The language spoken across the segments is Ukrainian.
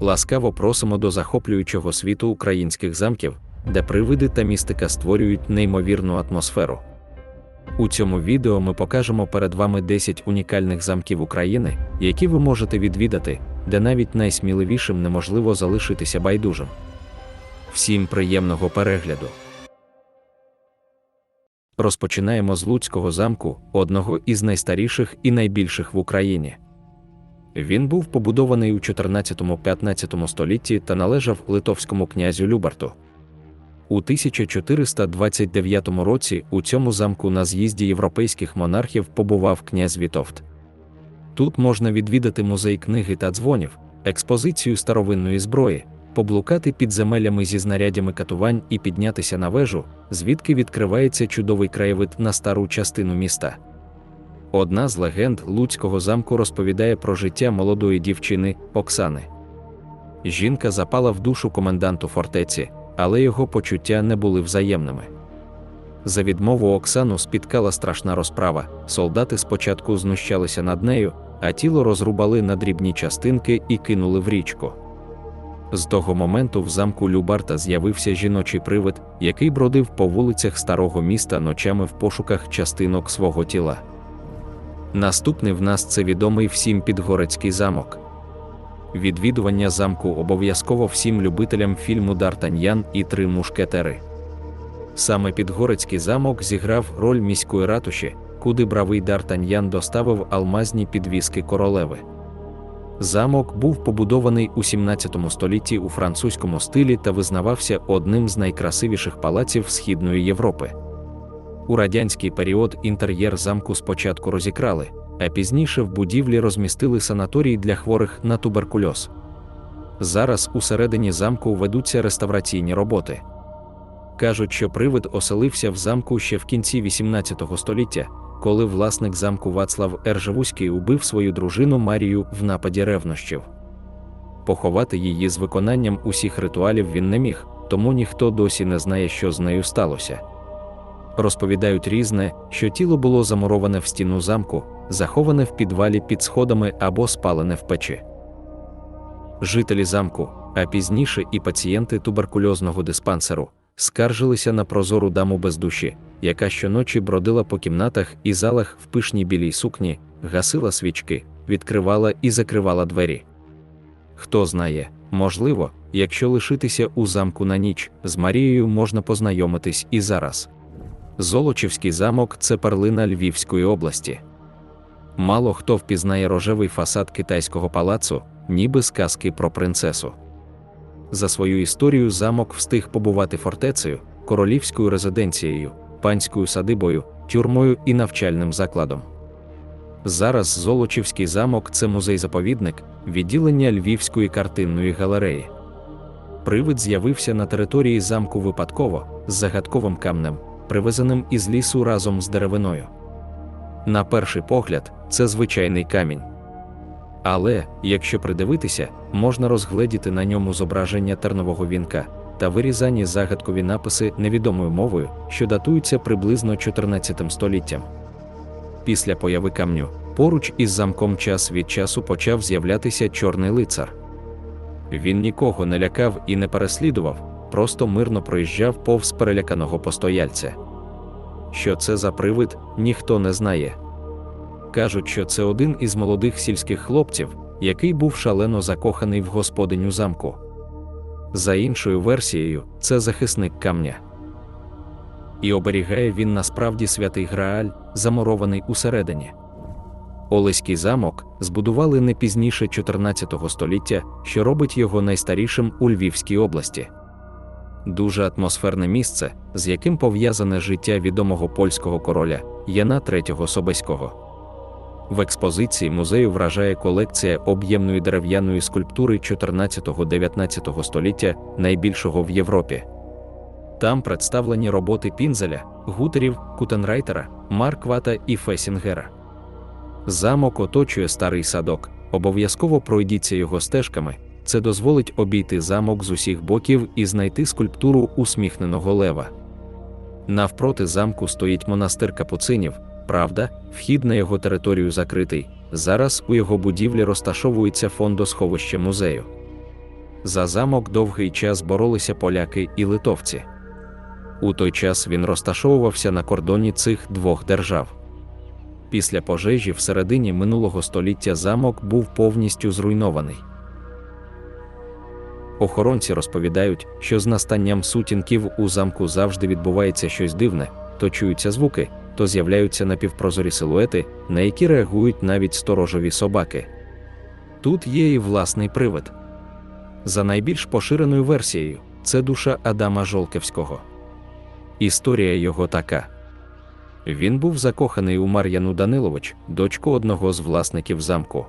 Ласкаво просимо до захоплюючого світу українських замків, де привиди та містика створюють неймовірну атмосферу. У цьому відео ми покажемо перед вами 10 унікальних замків України, які ви можете відвідати, де навіть найсміливішим неможливо залишитися байдужим. Всім приємного перегляду! Розпочинаємо з Луцького замку, одного із найстаріших і найбільших в Україні. Він був побудований у 14-15 столітті та належав литовському князю Любарту. У 1429 році у цьому замку на з'їзді європейських монархів побував князь Вітовт. Тут можна відвідати музей книги та дзвонів, експозицію старовинної зброї, поблукати підземеллями зі знарядями катувань і піднятися на вежу, звідки відкривається чудовий краєвид на стару частину міста. Одна з легенд Луцького замку розповідає про життя молодої дівчини Оксани. Жінка запала в душу коменданту фортеці, але його почуття не були взаємними. За відмову Оксану спіткала страшна розправа. Солдати спочатку знущалися над нею, а тіло розрубали на дрібні частинки і кинули в річку. З того моменту в замку Любарта з'явився жіночий привид, який бродив по вулицях старого міста ночами в пошуках частинок свого тіла. Наступний в нас це відомий всім Підгорецький замок. Відвідування замку обов'язково всім любителям фільму Дартаньян і Три мушкетери. Саме Підгорецький замок зіграв роль міської ратуші, куди бравий Дартаньян доставив алмазні підвіски королеви. Замок був побудований у 17 столітті у французькому стилі та визнавався одним з найкрасивіших палаців Східної Європи. У радянський період інтер'єр замку спочатку розікрали, а пізніше в будівлі розмістили санаторій для хворих на туберкульоз. Зараз усередині замку ведуться реставраційні роботи. Кажуть, що привид оселився в замку ще в кінці XVIII століття, коли власник замку Вацлав Ержевузький убив свою дружину Марію в нападі ревнощів. Поховати її з виконанням усіх ритуалів він не міг, тому ніхто досі не знає, що з нею сталося. Розповідають різне, що тіло було замуроване в стіну замку, заховане в підвалі під сходами або спалене в печі. Жителі замку, а пізніше і пацієнти туберкульозного диспансеру, скаржилися на прозору даму без душі, яка щоночі бродила по кімнатах і залах в пишній білій сукні, гасила свічки, відкривала і закривала двері. Хто знає, можливо, якщо лишитися у замку на ніч, з Марією можна познайомитись і зараз. Золочівський замок це перлина Львівської області. Мало хто впізнає рожевий фасад китайського палацу, ніби сказки про принцесу. За свою історію замок встиг побувати фортецею, королівською резиденцією, панською садибою, тюрмою і навчальним закладом. Зараз Золочівський замок це музей-заповідник, відділення Львівської картинної галереї. Привид з'явився на території замку випадково з загадковим камнем, привезеним із лісу разом з деревиною. На перший погляд, це звичайний камінь. Але, якщо придивитися, можна розгледіти на ньому зображення тернового вінка та вирізані загадкові написи невідомою мовою, що датуються приблизно 14 століттям. Після появи камню, поруч із замком час від часу почав з'являтися чорний лицар. Він нікого не лякав і не переслідував, просто мирно проїжджав повз переляканого постояльця. Що це за привид, ніхто не знає. Кажуть, що це один із молодих сільських хлопців, який був шалено закоханий в господиню замку. За іншою версією, це захисник камня. І оберігає він насправді святий Грааль, замурований усередині. Олеський замок збудували не пізніше 14 століття, що робить його найстарішим у Львівській області. Дуже атмосферне місце, з яким пов'язане життя відомого польського короля Яна III Собеського. В експозиції музею вражає колекція об'ємної дерев'яної скульптури 14-19 століття, найбільшого в Європі. Там представлені роботи Пінзеля, Гутерів, Кутенрайтера, Марквата і Фесінгера. Замок оточує старий садок, обов'язково пройдіться його стежками. Це дозволить обійти замок з усіх боків і знайти скульптуру усміхненого лева. Навпроти замку стоїть монастир капуцинів. Правда, вхід на його територію закритий. Зараз у його будівлі розташовується фондосховище музею. За замок довгий час боролися поляки і литовці. У той час він розташовувався на кордоні цих двох держав. Після пожежі в середині минулого століття замок був повністю зруйнований. Охоронці розповідають, що з настанням сутінків у замку завжди відбувається щось дивне, то чуються звуки, то з'являються напівпрозорі силуети, на які реагують навіть сторожові собаки. Тут є і власний привид. За найбільш поширеною версією, це душа Адама Жолкевського. Історія його така. Він був закоханий у Мар'яну Данилович, дочку одного з власників замку.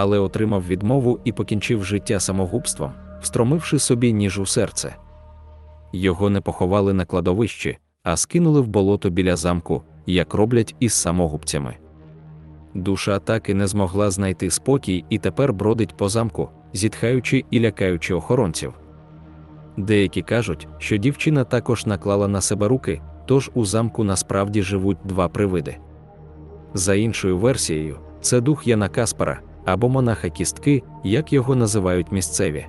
Але отримав відмову і покінчив життя самогубством, встромивши собі ніж у серце. Його не поховали на кладовищі, а скинули в болото біля замку, як роблять із самогубцями. Душа так і не змогла знайти спокій і тепер бродить по замку, зітхаючи і лякаючи охоронців. Деякі кажуть, що дівчина також наклала на себе руки, тож у замку насправді живуть два привиди. За іншою версією, це дух Яна Каспара або монаха кістки, як його називають місцеві.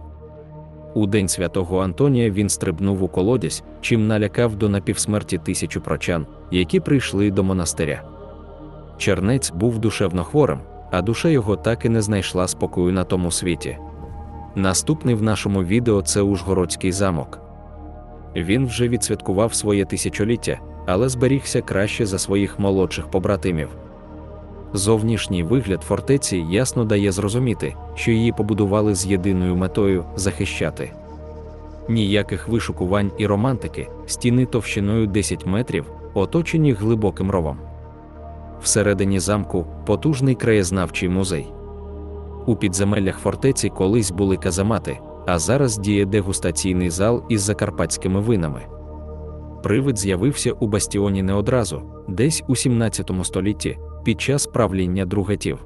У день святого Антонія він стрибнув у колодязь, чим налякав до напівсмерті тисячу прочан, які прийшли до монастиря. Чернець був душевно хворим, а душа його так і не знайшла спокою на тому світі. Наступний в нашому відео це Ужгородський замок. Він вже відсвяткував своє тисячоліття, але зберігся краще за своїх молодших побратимів. Зовнішній вигляд фортеці ясно дає зрозуміти, що її побудували з єдиною метою захищати. Ніяких вишукувань і романтики, стіни товщиною 10 метрів, оточені глибоким ровом. Всередині замку потужний краєзнавчий музей. У підземеллях фортеці колись були казамати, а зараз діє дегустаційний зал із закарпатськими винами. Привид з'явився у бастіоні не одразу, десь у 17 столітті, під час правління другетів.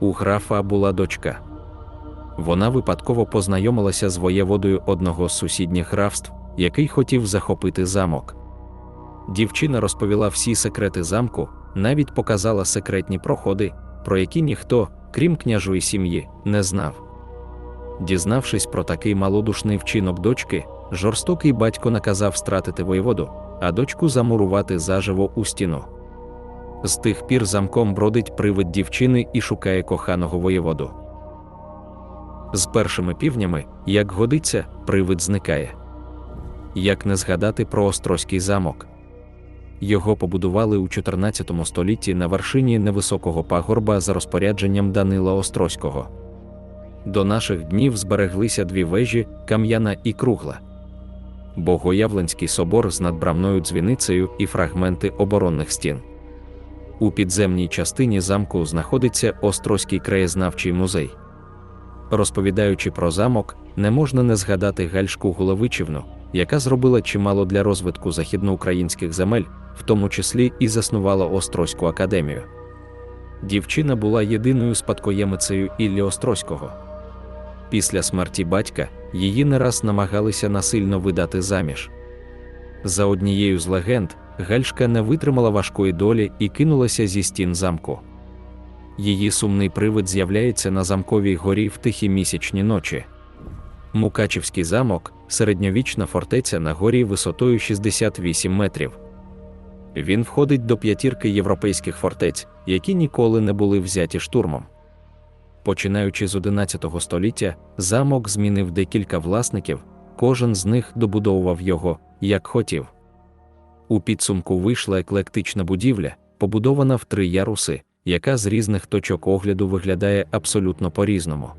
У графа була дочка. Вона випадково познайомилася з воєводою одного з сусідніх графств, який хотів захопити замок. Дівчина розповіла всі секрети замку, навіть показала секретні проходи, про які ніхто, крім княжої сім'ї, не знав. Дізнавшись про такий малодушний вчинок дочки, жорстокий батько наказав стратити воєводу, а дочку замурувати заживо у стіну. З тих пір замком бродить привид дівчини і шукає коханого воєводу. З першими півнями, як годиться, привид зникає. Як не згадати про Острозький замок. Його побудували у 14 столітті на вершині невисокого пагорба за розпорядженням Данила Острозького. До наших днів збереглися дві вежі кам'яна і кругла. Богоявленський собор з надбрамною дзвіницею і фрагменти оборонних стін. У підземній частині замку знаходиться Острозький краєзнавчий музей. Розповідаючи про замок, не можна не згадати Гальшку Головичівну, яка зробила чимало для розвитку західноукраїнських земель, в тому числі і заснувала Острозьку академію. Дівчина була єдиною спадкоємицею Іллі Острозького. Після смерті батька її не раз намагалися насильно видати заміж. За однією з легенд, Гальшка не витримала важкої долі і кинулася зі стін замку. Її сумний привид з'являється на замковій горі в тихі місячні ночі. Мукачівський замок середньовічна фортеця на горі висотою 68 метрів. Він входить до п'ятірки європейських фортець, які ніколи не були взяті штурмом. Починаючи з 11 століття, замок змінив декілька власників, кожен з них добудовував його, як хотів. У підсумку вийшла еклектична будівля, побудована в три яруси, яка з різних точок огляду виглядає абсолютно по-різному.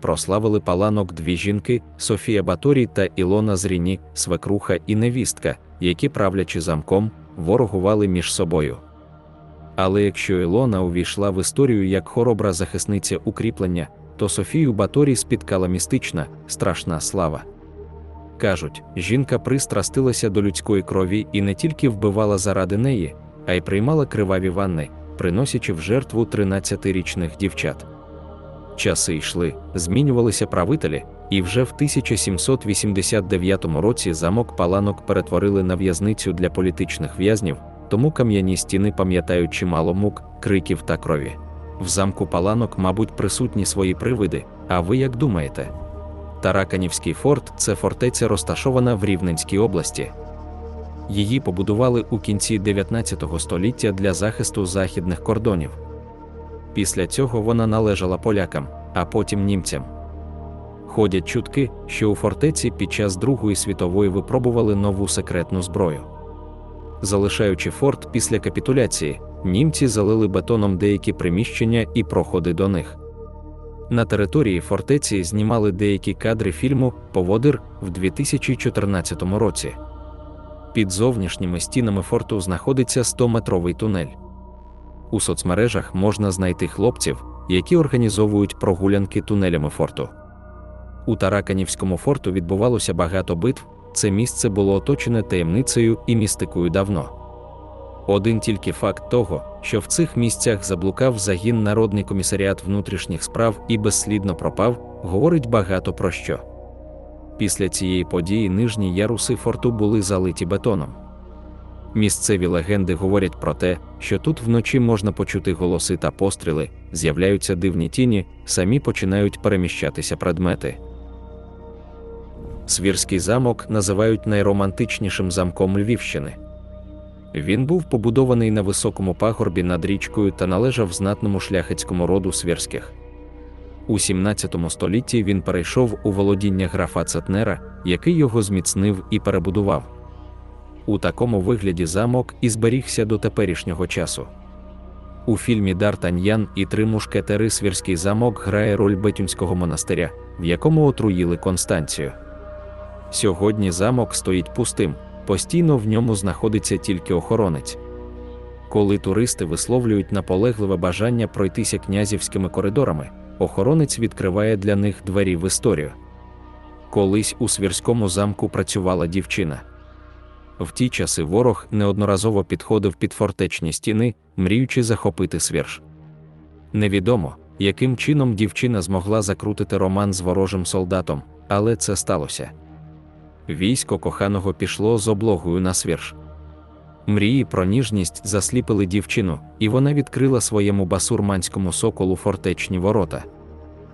Прославили паланок дві жінки Софія Баторій та Ілона Зріні, свекруха і невістка, які, правлячи замком, ворогували між собою. Але якщо Ілона увійшла в історію як хоробра захисниця укріплення, то Софію Баторій спіткала містична, страшна слава. Кажуть, жінка пристрастилася до людської крові і не тільки вбивала заради неї, а й приймала криваві ванни, приносячи в жертву 13-річних дівчат. Часи йшли, змінювалися правителі, і вже в 1789 році замок Паланок перетворили на в'язницю для політичних в'язнів, тому кам'яні стіни пам'ятають чимало мук, криків та крові. В замку Паланок, мабуть, присутні свої привиди. А ви як думаєте? Тараканівський форт це фортеця, розташована в Рівненській області. Її побудували у кінці 19 століття для захисту західних кордонів. Після цього вона належала полякам, а потім німцям. Ходять чутки, що у фортеці під час Другої світової випробували нову секретну зброю. Залишаючи форт після капітуляції, німці залили бетоном деякі приміщення і проходи до них. На території фортеці знімали деякі кадри фільму Поводир в 2014 році. Під зовнішніми стінами форту знаходиться 100-метровий тунель. У соцмережах можна знайти хлопців, які організовують прогулянки тунелями форту. У Тараканівському форту відбувалося багато битв, це місце було оточене таємницею і містикою давно. Один тільки факт того, що в цих місцях заблукав загін Народний комісаріат внутрішніх справ і безслідно пропав, говорить багато про що. Після цієї події нижні яруси форту були залиті бетоном. Місцеві легенди говорять про те, що тут вночі можна почути голоси та постріли, з'являються дивні тіні, самі починають переміщатися предмети. Свірський замок називають найромантичнішим замком Львівщини. Він був побудований на високому пагорбі над річкою та належав знатному шляхетському роду свірських. У 17 столітті він перейшов у володіння графа Цетнера, який його зміцнив і перебудував. У такому вигляді замок і зберігся до теперішнього часу. У фільмі Дартаньян і три мушкетери Свірський замок грає роль Бетюнського монастиря, в якому отруїли Констанцію. Сьогодні замок стоїть пустим, постійно в ньому знаходиться тільки охоронець. Коли туристи висловлюють наполегливе бажання пройтися князівськими коридорами, охоронець відкриває для них двері в історію. Колись у Свірському замку працювала дівчина. В ті часи ворог неодноразово підходив під фортечні стіни, мріючи захопити свірж. Невідомо, яким чином дівчина змогла закрутити роман з ворожим солдатом, але це сталося. Військо коханого пішло з облогою на свірж. Мрії про ніжність засліпили дівчину, і вона відкрила своєму басурманському соколу фортечні ворота.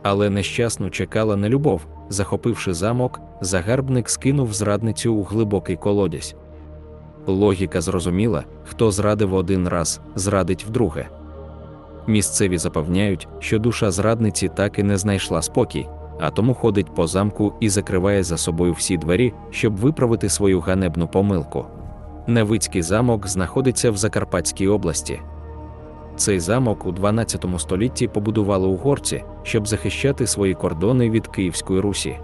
Але нещасно чекала на любов, захопивши замок, загарбник скинув зрадницю у глибокий колодязь. Логіка зрозуміла, хто зрадив один раз, зрадить вдруге. Місцеві запевняють, що душа зрадниці так і не знайшла спокій, а тому ходить по замку і закриває за собою всі двері, щоб виправити свою ганебну помилку. Невицький замок знаходиться в Закарпатській області. Цей замок у 12 столітті побудували угорці, щоб захищати свої кордони від Київської Русі.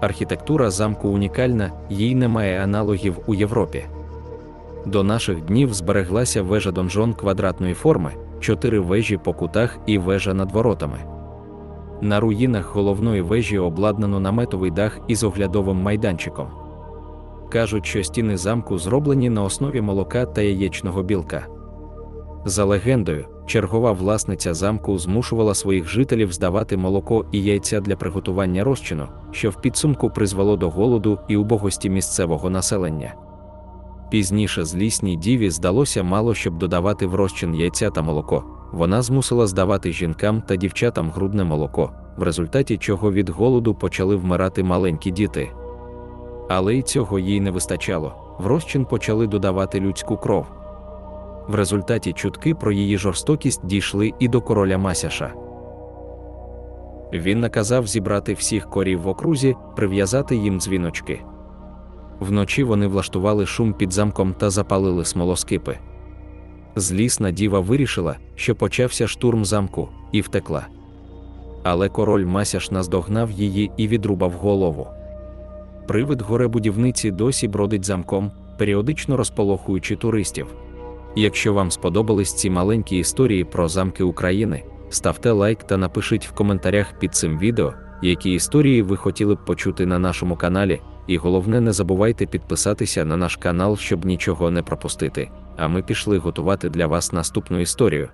Архітектура замку унікальна, їй немає аналогів у Європі. До наших днів збереглася вежа донжон квадратної форми, чотири вежі по кутах і вежа над воротами. На руїнах головної вежі обладнано наметовий дах із оглядовим майданчиком. Кажуть, що стіни замку зроблені на основі молока та яєчного білка. За легендою, чергова власниця замку змушувала своїх жителів здавати молоко і яйця для приготування розчину, що в підсумку призвело до голоду і убогості місцевого населення. Пізніше злісній діві здалося мало щоб додавати в розчин яйця та молоко. Вона змусила здавати жінкам та дівчатам грудне молоко, в результаті чого від голоду почали вмирати маленькі діти. Але й цього їй не вистачало. В розчин почали додавати людську кров. В результаті чутки про її жорстокість дійшли і до короля Масяша. Він наказав зібрати всіх корів в окрузі, прив'язати їм дзвіночки. Вночі вони влаштували шум під замком та запалили смолоскипи. Злісна діва вирішила, що почався штурм замку, і втекла. Але король Масяш наздогнав її і відрубав голову. Привид горебудівниці досі бродить замком, періодично розполохуючи туристів. Якщо вам сподобались ці маленькі історії про замки України, ставте лайк та напишіть в коментарях під цим відео, які історії ви хотіли б почути на нашому каналі, і головне, не забувайте підписатися на наш канал, щоб нічого не пропустити. А ми пішли готувати для вас наступну історію.